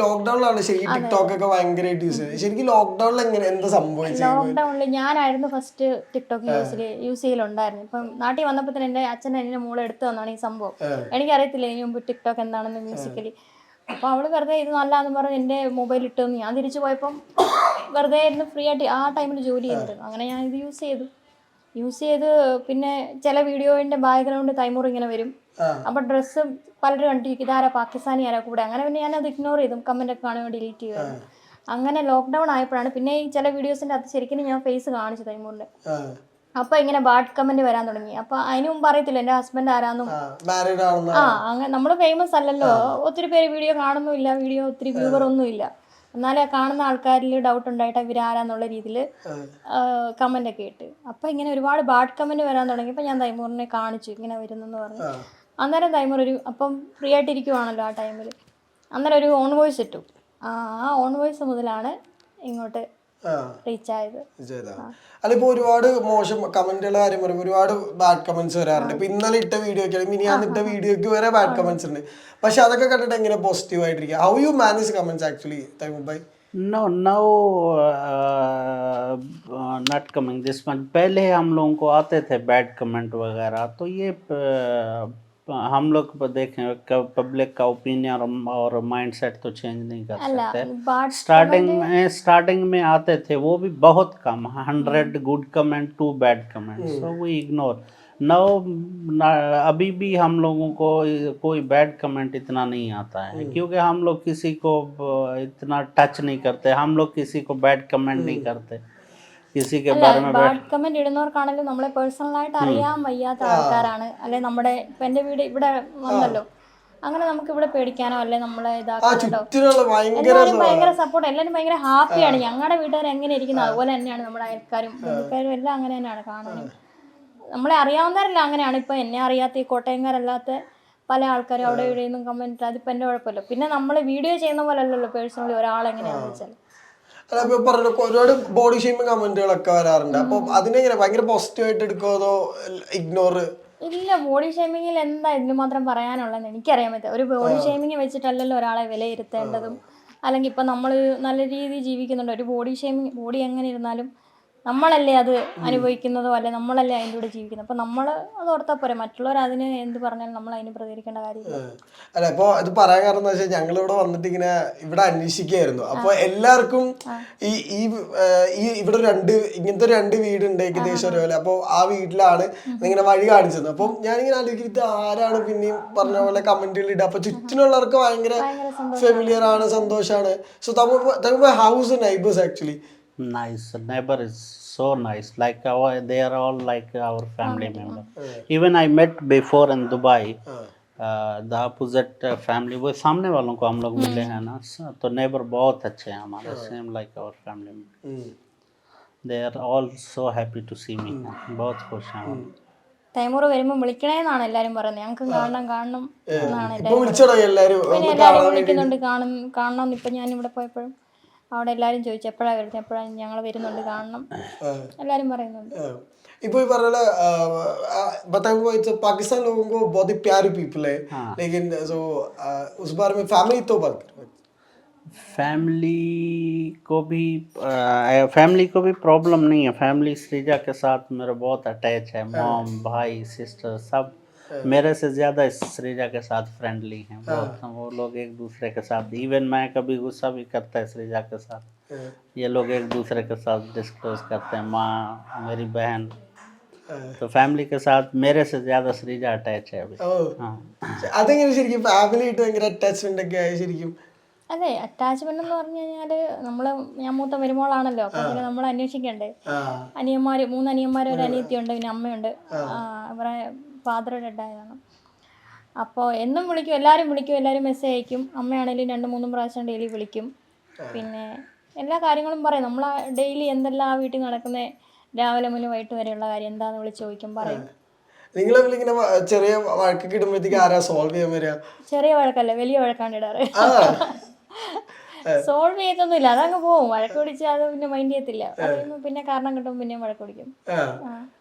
ലോക്ക്ഡൌണിലാണ് ശരിക്കും ടിക്ടോക്ക് ഒക്കെ ഭയങ്കരമായിട്ട് യൂസ് ചെയ്തത് ശരിക്കും ലോക്ക്ഡൌണിൽ എങ്ങനെ എന്താ സംഭവിച്ചത്? ലോക്ക്ഡൌണിൽ ഞാനായിരുന്നു ഫസ്റ്റ് ടിക്ടോക്ക് യൂസ് യൂസ് ചെയ്യലുണ്ടായിരുന്നു. ഇപ്പം നാട്ടിൽ വന്നപ്പോൾ തന്നെ എന്റെ അച്ഛൻ എന്നെ മോളെ എടുത്തു തന്നാണ് ഈ സംഭവം. എനിക്കറിയത്തില്ല ഇനി മുമ്പ് ടിക്ടോക്ക് എന്താണെന്ന് മ്യൂസിക്കലി അപ്പോൾ അവൾ വെറുതെ ഇത് നല്ലതെന്ന് പറഞ്ഞ് എന്റെ മൊബൈൽ ഇട്ടു. ഞാൻ തിരിച്ചു പോയപ്പം വെറുതെ ഇരുന്ന് ഫ്രീ ആയിട്ട് ആ ടൈമിൽ ജോലി ചെയ്തിരുന്നു. അങ്ങനെ ഞാൻ ഇത് യൂസ് ചെയ്തു. യൂസ് ചെയ്ത് പിന്നെ ചില വീഡിയോയിന്റെ ബാക്ക്ഗ്രൗണ്ട് തൈമൂർ ഇങ്ങനെ വരും. അപ്പൊ ഡ്രസ്സ് പലരും കണ്ടിരിക്കും ഇതാരാ പാകിസ്ഥാനി ആരാ കൂടെ? അങ്ങനെ പിന്നെ ഞാനത് ഇഗ്നോർ ചെയ്തു കമന്റ് ഒക്കെ കാണുമ്പോൾ ഡിലീറ്റ് ചെയ്യുമായിരുന്നു. അങ്ങനെ ലോക്ക്ഡൗൺ ആയപ്പോഴാണ് പിന്നെ ഈ ചില വീഡിയോസിന്റെ അത് ശരിക്കും ഞാൻ ഫേസ് കാണിച്ചു തൈമൂറിന്റെ അപ്പൊ ഇങ്ങനെ ബാഡ് കമന്റ് വരാൻ തുടങ്ങി. അപ്പൊ അതിന് മുമ്പ് അറിയത്തില്ല എന്റെ ഹസ്ബൻഡ് ആരാന്നും? ആ അങ്ങനെ നമ്മൾ ഫേമസ് അല്ലല്ലോ. ഒത്തിരി പേര് വീഡിയോ കാണുന്നുമില്ല വീഡിയോ ഒത്തിരി വ്യൂവർ ഒന്നും ഇല്ല എന്നാലും കാണുന്ന ആൾക്കാരിൽ ഡൗട്ട് ഉണ്ടായിട്ട് ഇവരാരാന്നുള്ള രീതിയിൽ കമന്റ് ഒക്കെ ഇട്ട്. അപ്പൊ ഇങ്ങനെ ഒരുപാട് ബാഡ് കമന്റ് വരാൻ തുടങ്ങിയപ്പോൾ ഞാൻ തൈമൂറിനെ കാണിച്ചു ഇങ്ങനെ വരുന്നെന്ന് പറഞ്ഞു. അന്നേരം തൈമൂർ ഒരു അപ്പം ഫ്രീ ആയിട്ടിരിക്കുവാണല്ലോ ആ ടൈമിൽ അന്നേരം ഒരു ഓൺ വോയിസ് ഇട്ടു. ആ ഓൺ വോയിസ് മുതലാണ് ഇങ്ങോട്ട് റീച്ച് ആയത് ചെയ്താ അല്ല ഇപ്പൊ ഒരുപാട് മോശം കമന്റുകളുടെ കാര്യം പറയുമ്പോൾ ഒരുപാട് ബാഡ് കമന്റ്സ് വരാറുണ്ട് ഇപ്പൊ ഇന്നലെ ഇട്ട വീഡിയോക്ക് മിനി ഞാൻ ഇട്ട വീഡിയോക്ക് വരെ ബാഡ് കമന്റ്സ് ഉണ്ട് പക്ഷെ അതൊക്കെ കണ്ടിട്ട് എങ്ങനെ പോസിറ്റീവ് ആയിട്ടിരിക്കുക how you manage comments actually തൈമുബൈ No, now uh, uh, not coming this month. पहले हम लोगों को आते थे बैड कमेंट वगैरह तो ये uh, तो हम लोग देखें पब्लिक का ओपिनियन और माइंड सेट तो चेंज नहीं कर सकते। स्टार्टिंग में स्टार्टिंग में आते थे वो भी बहुत कम hundred good comment two bad comment so वो इग्नोर नौ अभी भी हम लोगों को कोई बैड कमेंट इतना नहीं आता है हम्म। क्योंकि हम लोग किसी को इतना टच नहीं करते हम लोग किसी को बैड कमेंट नहीं हम्म। करते। किसी के बारे में ബാഡ് കമന്റ് ഇടുന്നവർക്കാണെങ്കിലും നമ്മളെ പേഴ്സണലായിട്ട് അറിയാൻ വയ്യാത്ത ആൾക്കാരാണ് അല്ലെ നമ്മുടെ ഇപ്പൊ എന്റെ വീട് ഇവിടെ വന്നല്ലോ അങ്ങനെ നമുക്ക് ഇവിടെ പേടിക്കാനോ അല്ലെ നമ്മളെ ആ ഇതാക്കാനോ ചുറ്റിനുള്ള ഭയങ്കര എല്ലാവരും ഭയങ്കര സപ്പോർട്ട് എല്ലാവരും ഭയങ്കര ഹാപ്പിയാണ് ഞങ്ങളുടെ വീട്ടുകാർ എങ്ങനെ ഇരിക്കുന്നത് അതുപോലെ തന്നെയാണ് നമ്മുടെ അയൽക്കാരും ബന്ധുക്കാരും എല്ലാം അങ്ങനെ തന്നെയാണ് കാണാനും നമ്മളെ അറിയാവുന്നവരല്ല അങ്ങനെയാണ് ഇപ്പൊ എന്നെ അറിയാത്ത ഈ കോട്ടയംകാരല്ലാത്ത പല ആൾക്കാരും അവിടെ ഇവിടെ നിന്നും കമന്റ് അതിപ്പോ എന്റെ കുഴപ്പമില്ല പിന്നെ നമ്മൾ വീഡിയോ ചെയ്യുന്ന പോലെ അല്ലല്ലോ പേഴ്സണലി ഒരാളെങ്ങനെയാണെന്ന് വെച്ചാൽ അല്ല പറഞ്ഞു ഒരുപാട് ബോഡി ഷേമിങ് കമന്റുകളൊക്കെ വരാറുണ്ട്. അപ്പൊ അതിനെങ്ങനെ ഭയങ്കര പോസിറ്റീവ് ആയിട്ട് എടുക്കുമോ അതോ ഇഗ്നോർ ഇല്ല ബോഡി ഷേമിങ്ങിൽ എന്താ ഇതിന് മാത്രം പറയാനുള്ളതെന്ന് എനിക്കറിയാൻ പറ്റും ഒരു ബോഡി ഷേമിങ് വെച്ചിട്ടല്ലല്ലോ ഒരാളെ വിലയിരുത്തേണ്ടതും. അല്ലെങ്കിൽ ഇപ്പം നമ്മൾ നല്ല രീതിയിൽ ജീവിക്കുന്നുണ്ട്. ഒരു ബോഡി ഷേമിങ് ബോഡി എങ്ങനെ ഇരുന്നാലും നമ്മളല്ലേ അത് അനുഭവിക്കുന്നതോ അല്ലെ നമ്മളല്ലേ അതിന്റെ കൂടെ ജീവിക്കുന്നത്? അപ്പോൾ നമ്മൾ അത് ഓർത്താൽ പോരെ. മറ്റുള്ളവർ അതിന് എന്ത് പറഞ്ഞാലും നമ്മൾ അതിന് പ്രതികരിക്കേണ്ട കാര്യമില്ല. അല്ല ഇപ്പൊ ഇത് പറയാൻ കാരണം എന്താ വെച്ചാൽ ഞങ്ങൾ ഇവിടെ വന്നിട്ട് ഇങ്ങനെ ഇവിടെ അന്വേഷിക്കുകയായിരുന്നു. അപ്പൊ എല്ലാവർക്കും ഈ ഈ ഈ ഇവിടെ രണ്ട് ഇങ്ങനത്തെ രണ്ട് വീടുണ്ട് ഏകദേശം ഒരുപോലെ. അപ്പൊ ആ വീട്ടിലാണ് ഇങ്ങനെ വഴി കാണിച്ചത്. അപ്പം ഞാനിങ്ങനെ ആലോചിക്കുന്നത് ഇത് ആരാണ് പിന്നെയും പറഞ്ഞ പോലെ കമന്റുകൾ ഇടുക? അപ്പൊ ചുറ്റിനുള്ളവർക്ക് ഭയങ്കര ഫെമിലിയർ ആണ് സന്തോഷമാണ് so Tamil house neighbours actually. nice neighbor is so nice like our they are all like our family member even i met before in dubai uh, the opposite uh, family वो सामने वालों को हम लोग मिले हैं ना स- तो नेबर बहुत अच्छे हैं हमारे same like our family they are all so happy to see me बहुत खुश हैं वो തൈമൂറ് വരുമ്പോൾ വിളിക്കണേന്നാണ് എല്ലാവരും പറയുന്നത് ഞങ്ങൾക്ക് കാണണം കാണണം എന്നാണ് ഇപ്പൊ വിളിച്ചു തുടങ്ങി എല്ലാരും പിന്നെ ഒന്ന് എല്ലാവരും കാണാൻ വേണ്ടി വിളിക്കുന്നുണ്ട് കാണും കാണണം ഇപ്പം ഞാൻ ഇവിടെ പോയപ്പോഴും അവിടെ എല്ലാവരും ചോദിച്ചു എപ്പോഴാണ് വരുന്നത് എപ്പോഴാണ് ഞങ്ങൾ വരുന്നുണ്ട് കാണണം എല്ലാവരും പറയുന്നുണ്ട് ഇപ്പോൾ ഈ പറഞ്ഞ बताया हुआ जो पाकिस्तान लोगों को बहुत ही प्यारे पीपल है लेकिन जो उस बारे में फैमिली तो बात फैमिली को भी फैमिली को भी प्रॉब्लम नहीं है फैमिली श्रीजा के साथ मेरा बहुत अटैच है मॉम भाई सिस्टर सब मेरे से ज़्यादा सृजा के साथ फ्रेंडली हैं बहुत वो लोग एक दूसरे के साथ इवन मैं कभी गुस्सा भी करता है सृजा के साथ ये लोग एक दूसरे के साथ डिस्कस करते हैं माँ मेरी बहन तो फैमिली के साथ मेरे से ज़्यादा सृजा अटैच है अभी ഓ हाँ അതെങ്ങനെ ശരിക്കും ഫാമിലി ആയിട്ട് ഭയങ്കര അറ്റാച്ച്മെന്റ് ഒക്കെ ആയി ശരിക്കും അതെ അറ്റാച്ച്മെന്റ് എന്ന് പറഞ്ഞു കഴിഞ്ഞാൽ നമ്മൾ ഞാൻ മൂത്ത വരുമോളാണല്ലോ അപ്പൊ പിന്നെ നമ്മൾ അന്വേഷിക്കണ്ടേ? അനിയന്മാര് മൂന്ന് അനിയന്മാര് ഒരു അനിയത്തിയുണ്ട് പിന്നെ അമ്മയുണ്ട്. ആ, അവരെ ഫാദർ ഡെഡായതാണ് അപ്പോ എന്നും വിളിക്കും എല്ലാരും വിളിക്കും എല്ലാരും മെസ്സേജ് അയക്കും. അമ്മയാണെങ്കിലും രണ്ട് മൂന്നും പ്രാവശ്യം ഡെയിലി വിളിക്കും. പിന്നെ എല്ലാ കാര്യങ്ങളും പറയും. നമ്മൾ ഡെയിലി എന്തെല്ലാം ആ വീട്ടിൽ നടക്കുന്ന രാവിലെ മുതൽ വൈകിട്ട് വരെയുള്ള കാര്യം എന്താന്ന് വിളിച്ച് ചോദിക്കും പറയും. നിങ്ങൾ ഇങ്ങനെ വ- ചെറിയ വഴക്കൊക്കെ ഇടുമ്പോഴത്തേക്ക് ആരാ സോൾവ് ചെയ്യാൻ വരിക ചെറിയ വഴക്കല്ല വലിയ വഴക്കാണ് ഇടാറ്. ആ. സോൾവ് ചെയ്തൊന്നുമില്ല. അതങ്ങ് പോവും. വഴക്ക് പിടിച്ച് അത് പിന്നെ മൈൻഡ് ചെയ്യത്തില്ല. പിന്നെ കാരണം കിട്ടുമ്പോൾ പിന്നെയും വഴക്ക് പിടിക്കും.